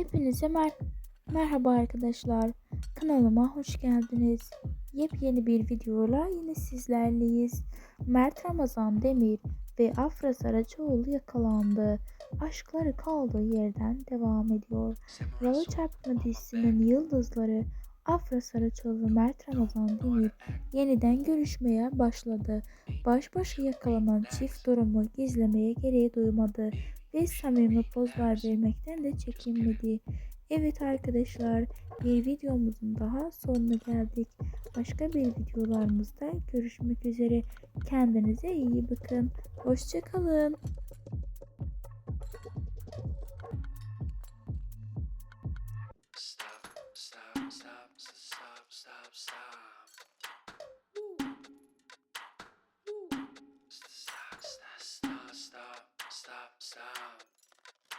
Hepinize mer merhaba arkadaşlar. Kanalıma hoş geldiniz. Yepyeni bir videoyla yine sizlerleyiz. Mert Ramazan Demir ve Afra Saraçoğlu yakalandı. Aşkları kaldığı yerden devam ediyor. Yalı Çarpma dizisinin yıldızları Afra Saraçoğlu ve Mert Ramazan Demir yeniden görüşmeye başladı. Baş başa yakalanan çift durumu gizlemeye gereği duymadı ve samimi pozlar vermekten de çekinmedi. Evet arkadaşlar bir videomuzun daha sonuna geldik. Başka bir videolarımızda görüşmek üzere. Kendinize iyi bakın. Hoşçakalın. Stop, stop, stop, stop, stop. Stop,